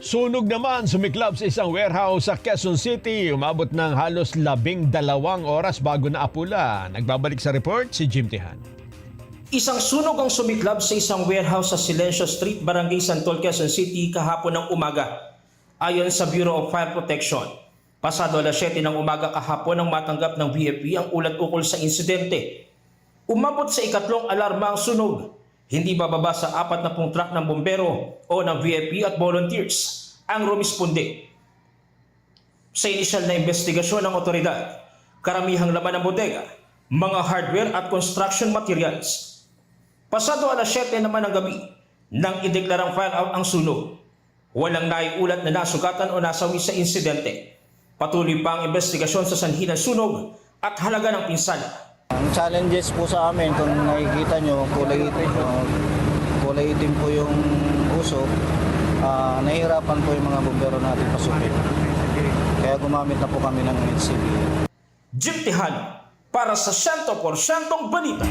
Sunog naman sumiklab sa isang warehouse sa Quezon City. Umabot ng halos labing dalawang oras bago na apula. Nagbabalik sa report si Jim Tihan. Isang sunog ang sumiklab sa isang warehouse sa Silencio Street, Barangay Santol, Quezon City kahapon ng umaga. Ayon sa Bureau of Fire Protection, pasado alas 7 ng umaga kahapon nang matanggap ng BFP ang ulat ukol sa insidente. Umabot sa ikatlong alarma ang sunog. Hindi bababa sa apat na pong truck ng bombero o ng VFP at volunteers ang rumisponde. Sa inisyal na investigasyon ng otoridad, karamihang laman ng bodega, mga hardware at construction materials. Pasado alas 7 naman ng gabi nang ideklarang fire out ang sunog. Walang naiulat na nasugatan o nasawi sa insidente. Patuloy pa ang investigasyon sa sanhi ng sunog at halaga ng pinsala. Ang challenges po sa amin, kung nakikita nyo, kulay itim, uh, kulay itim po yung usok, ah, nahihirapan po yung mga bumbero natin pasukin. Kaya gumamit na po kami ng NCB. Jim Tejano para sa 100% balita.